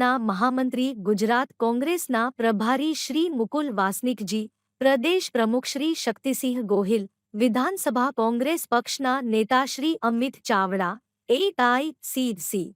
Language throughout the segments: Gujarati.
સંગઠનના મહામંત્રી ગુજરાત કોંગ્રેસના પ્રભારી શ્રી મુકુલ વાસનિકજી પ્રદેશ પ્રમુખ શ્રી શક્તિસિંહ ગોહિલ, વિધાનસભા કોંગ્રેસ પક્ષના નેતા શ્રી અમિત ચાવડા એઆઈસીસી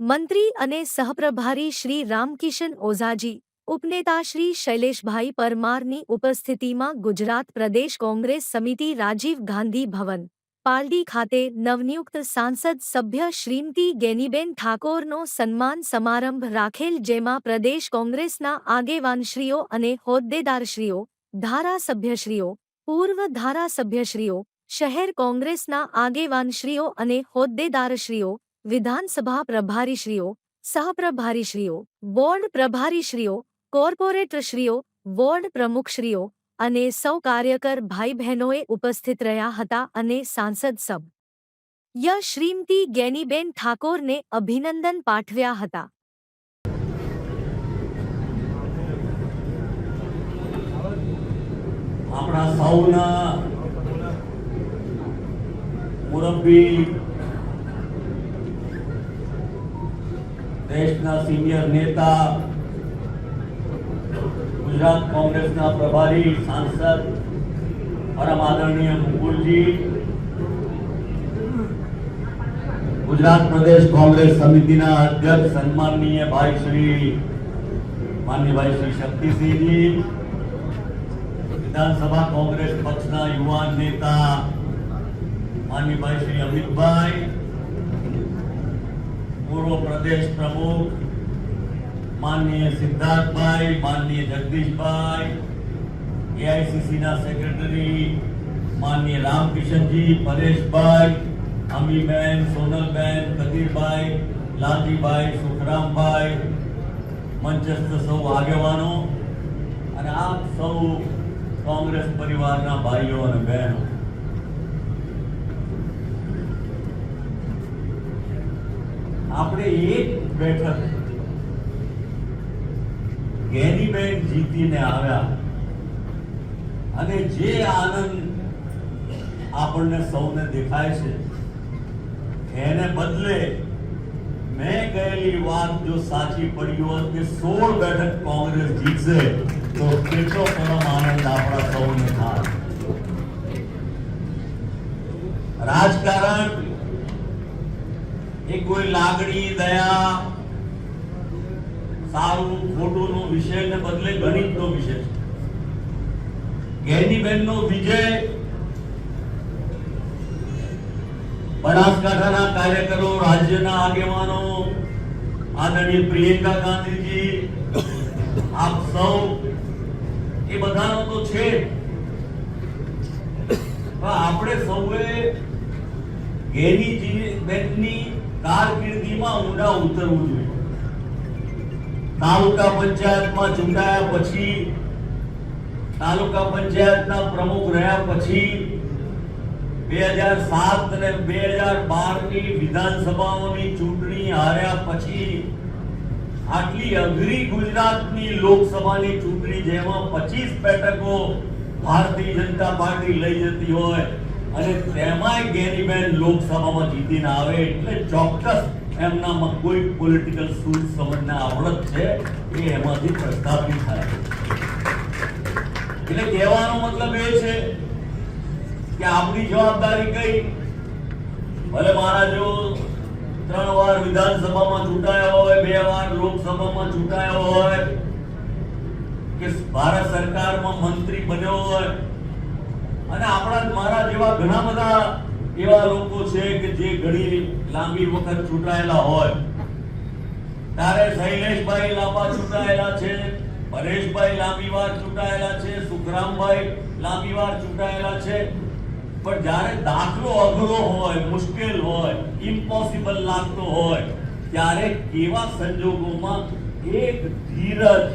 મંત્રી અને સહપ્રભારી શ્રી રામકિશન ઓઝાજી, ઉપનેતા શ્રી શૈલેષભાઈ પરમારની ઉપસ્થિતિમાં ગુજરાત પ્રદેશ કોંગ્રેસ સમિતિ રાજીવ ગાંધી ભવન પાલડી ખાતે નવનિયુક્ત સાંસદ સભ્ય શ્રીમતી ગેનીબેન ઠાકોરનો સન્માન સમારંભ રાખેલ જેમાં પ્રદેશ કોંગ્રેસના આગેવાનશ્રીઓ અને હોદ્દેદારશ્રીઓ, ધારાસભ્યશ્રીઓ, પૂર્વ ધારાસભ્યશ્રીઓ, શહેર કોંગ્રેસના આગેવાનશ્રીઓ અને હોદ્દેદારશ્રીઓ, વિધાનસભા પ્રભારીશ્રીઓ, સહપ્રભારીશ્રીઓ બોર્ડ પ્રભારીશ્રીઓ કોર્પોરેટરશ્રીઓ વોર્ડ પ્રમુખશ્રીઓ અને સૌ કાર્યકર ભાઈ બહેનોએ ઉપસ્થિત રહ્યા હતા અને સાંસદ સબ. ય. શ્રીમતી ગેનીબેન ઠાકોરને અભિનંદન પાઠવ્યા હતા. આપણા સૌના મુરબ્બી દેશના સિનિયર નેતા ગુજરાત કોંગ્રેસના પ્રભારી, સાંસદ પરમ આદરણીય મુકુલજી ગુજરાત પ્રદેશ કોંગ્રેસ સમિતિના અધ્યક્ષ સન્માનનીય ભાઈ શ્રી માનનીય ભાઈ શ્રી શક્તિસિંહજી વિધાનસભા કોંગ્રેસ પક્ષના યુવાન નેતા માનનીભાઈ શ્રી અમિતભાઈ પૂર્વ પ્રદેશ પ્રમુખ માનનીય સિદ્ધાર્થભાઈ માનનીય જગદીશભાઈ એઆઈસીસી ના સેક્રેટરી માનનીય રામકિશનજી, પરેશભાઈ, અમીબેન, સોનલબેન, કદીરભાઈ, લાલજીભાઈ, સુખરામભાઈ, મંચસ્થ સૌ આગેવાનો અને આપ સૌ કોંગ્રેસ પરિવારના ભાઈઓ અને બહેનો. આપણે એક બેઠક ગેનીબેન જીતીને આવ્યા. અને જે આનંદ આપણને સૌને દેખાય છે, એને બદલે મેં કહેલી વાત જો સાચી પડી હોત કે સોળ બેઠક કોંગ્રેસ જીતશે, તો કેટલો પરમ આનંદ આપણા સૌને થાય. રાજકારણ એ કોઈ લાગણી, દયા સારું ખોટું નો વિષય ને બદલે ગણિત નો વિષય. ગેનીબેન નો વિજય બનાસકાંઠાના કાર્યકરો, રાજ્યના આગેવાનો, આદરણીય પ્રિયંકા ગાંધીજી, આપ સૌ, એ બધાનો તો છે. પણ આપણે સૌએ ગેનીજી બેનની કારકિર્દીમાં ઊંડા ઉતરવું જોઈએ. તાલુકા પંચાયતમાં ચૂંટાયા પછી, તાલુકા પંચાયતના પ્રમુખ રહ્યા પછી, બે હજાર સાત અને બે હજાર બારની વિધાનસભાઓની ચૂંટણી હાર્યા પછી, આટલી અઘરી ગુજરાતની લોકસભાની ચૂંટણી જેમાં પચીસ બેઠકો ભારતીય જનતા પાર્ટી લઈ જતી હોય અને તેમાંય ગેરીબેન લોકસભામાં જીતીને આવે એટલે ચોક્કસ એમનામાં કોઈ પોલિટિકલ સૂઝ સમજને આવડત છે, એ એમાંથી પ્રસ્થાપિત થાય. એટલે કહેવાનો મતલબ એ છે કે આપણી જવાબદારી કઈ? ભલે મારા જો ત્રણ વાર વિધાનસભામાં ચૂંટાયા હોય, બે વાર લોકસભામાં ચૂંટાયા હોય, કે ભારત સરકારમાં મંત્રી બન્યો હોય, અને આપણા મારા જેવા ઘણા બધા એવા લોકો છે કે જે ઘણી લાંબી વખત ચૂંટાયેલા હોય. ત્યારે શૈલેષભાઈ લાંબા ચૂંટાયેલા છે, પરેશભાઈ લાંબી વાર ચૂંટાયેલા છે, સુખરામભાઈ લાંબી વાર ચૂંટાયેલા છે. પણ જ્યારે દાખલો અઘરો હોય, મુશ્કેલ હોય ઇમ્પોસિબલ લાગતો હોય, ત્યારે કેવા સંજોગોમાં એક ધીરજ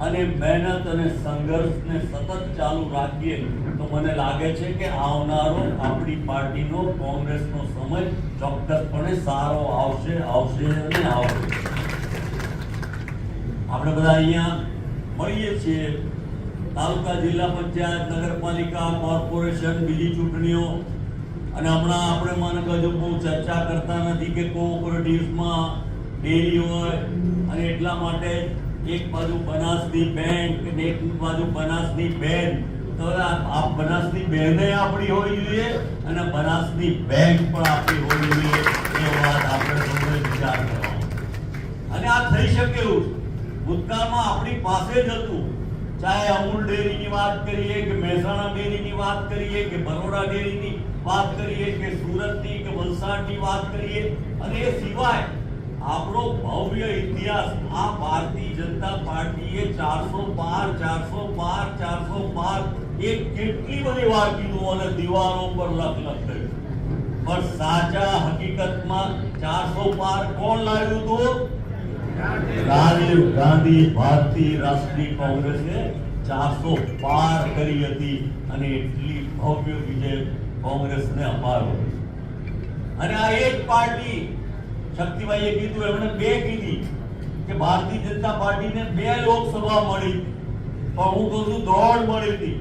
અને મહેનત અને સંઘર્ષને સતત ચાલુ રાખીએ તો મને લાગે છે કે આવનારો આપણી પાર્ટીનો, કોંગ્રેસનો સમય ચોક્કસપણે સારો આવશે આવશે અને આવશે. આપણે બધા અહીંયા મળીએ છીએ. તાલુકા જિલ્લા પંચાયત, નગરપાલિકા, કોર્પોરેશન, બીજી ચૂંટણીઓ. અને હમણાં આપણે મને હજુ બહુ ચર્ચા કરતા નથી કે કોઓપરેટિવ્સમાં ડેરી હોય અને એટલા માટે એક બાજુ બનાસની બેંક અને એક બાજુ બનાસની બેન. તો આ બનાસની બેને આપણી હોવી જોઈએ અને બનાસની બેંક પણ આપણી હોવી જોઈએ. એ વાત આપણે સૌએ વિચાર કરવાનો. અને આ થઈ શકે એવું. ભૂતકાળમાં આપણી પાસે જ હતું. ચાહે અમૂલ ડેરીની વાત કરીએ કે મહેસાણા ડેરીની વાત કરીએ કે બરોડા ડેરીની વાત કરીએ કે સુરતની કે વલસાડની વાત કરીએ. અને એ સિવાય આપણો ભવ્ય ઇતિહાસ, આ ભારતીય જનતા પાર્ટીએ ચારસો બાર ચારસો બાર ચારસો બાર, એ કેટલી બધી વાર કીધું અને દિવાલો પર લખ લખ પણ સાચા હકીકતમાં ચારસો પાર કોણ લાવ્યું હતું રાજીવ ગાંધી ભારતીય રાષ્ટ્રીય કોંગ્રેસે ચારસો પાર કરી હતી અને એટલી ભવ્ય વિજય કોંગ્રેસને અપાવ્યો અને આ એક પાર્ટી શક્તિભાઈએ કીધું, એમણે બે કીધી કે ભારતીય જનતા પાર્ટીને બે લોકસભા મળી. પણ હું કહું છું, દોઢ મળી હતી.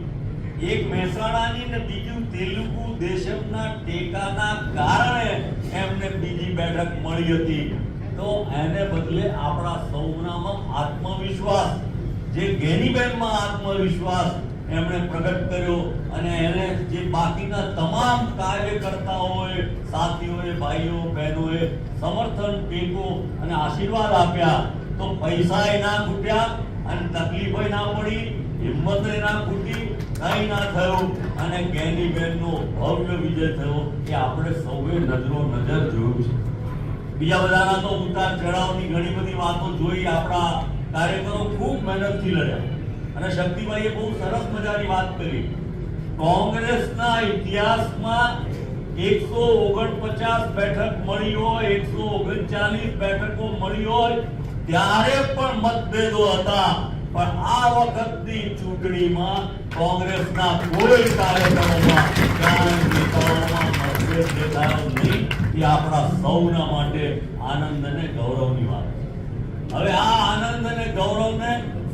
એક મહેસાણાની ને બીજું તેલુગુ દેશમના ટેકાના કારણે એમને બીજી બેઠક મળી હતી. તો એને બદલે આપણા સૌનામાં આત્મવિશ્વાસ, જે ગેનીબેનમાં આત્મવિશ્વાસ એમણે પ્રગટ કર્યો અને એને જે બાકીના તમામ કાર્યકર્તાઓએ સાથીઓએ, ભાઈઓ, બહેનોએ સમર્થન, ટેકો અને આશીર્વાદ આપ્યા, તો પૈસા ના ખૂટ્યા અને તકલીફો ના પડી હિંમત ના ખૂટી, કઈ ના થયું અને ગેનીબેનનો ભવ્ય વિજય થયો એ આપણે સૌએ નજરો નજર જોયું છે. બીજા બધાના તો ઉતાર ચઢાવની ઘણી બધી વાતો જોઈ આપણા કાર્યકરો ખૂબ મહેનતથી લડ્યા. અને શક્તિભાઈએ બહુ સરસ મજાની વાત કરી. કોંગ્રેસના ઇતિહાસમાં એકસો ઓગણપચાસ બેઠક મળી હોય, એકસો ઓગણચાલીસ બેઠકો મળી હોય, ત્યારે પણ મતભેદો હતા. પણ આ વખતની ચૂંટણીમાં કોંગ્રેસના કોઈ કાર્યક્રમોમાં આપણા સૌના માટે આનંદ અને ગૌરવની વાત હવે આ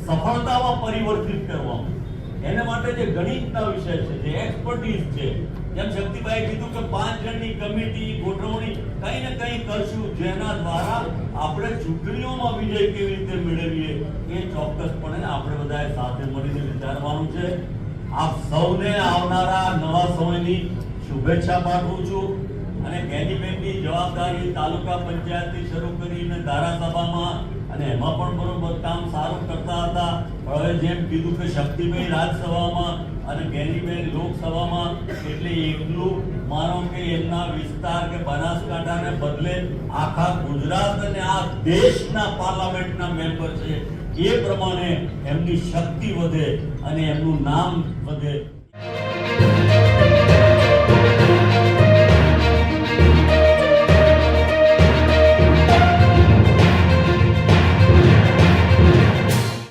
સફળતામાં પરિવર્તિત કરવાનું એને માટે જે ગણિતના વિષય છે, જે એક્સપર્ટીઝ છે, જેમ શક્તિભાઈ કીધું કે પાંચ જણની કમિટી, ગોઠવણી, કંઈ ને કંઈ કરશું, જેના દ્વારા આપણે ચૂંટણીઓમાં વિજય કેવી રીતે મેળવીએ, એ ચોક્કસપણે આપણે બધાએ સાથે મળીને વિચારવાનું છે. આપ સૌને આવનારા નવા સમયની શુભેચ્છા પાઠવું છું અને કેન્ડીબેનની જવાબદારી તાલુકા પંચાયતથી શરૂ કરીને ધારાસભામાં અને એમાં પણ બરોબર કામ સારું કરતા હતા. પણ હવે જેમ કીધું કે શક્તિભાઈ રાજસભામાં અને ગેનીબેન લોકસભામાં, એટલે એકલું માનો કે એમના વિસ્તાર કે બનાસકાંઠાને બદલે આખા ગુજરાત અને આ દેશના પાર્લામેન્ટના મેમ્બર છે. એ પ્રમાણે એમની શક્તિ વધે અને એમનું નામ વધે.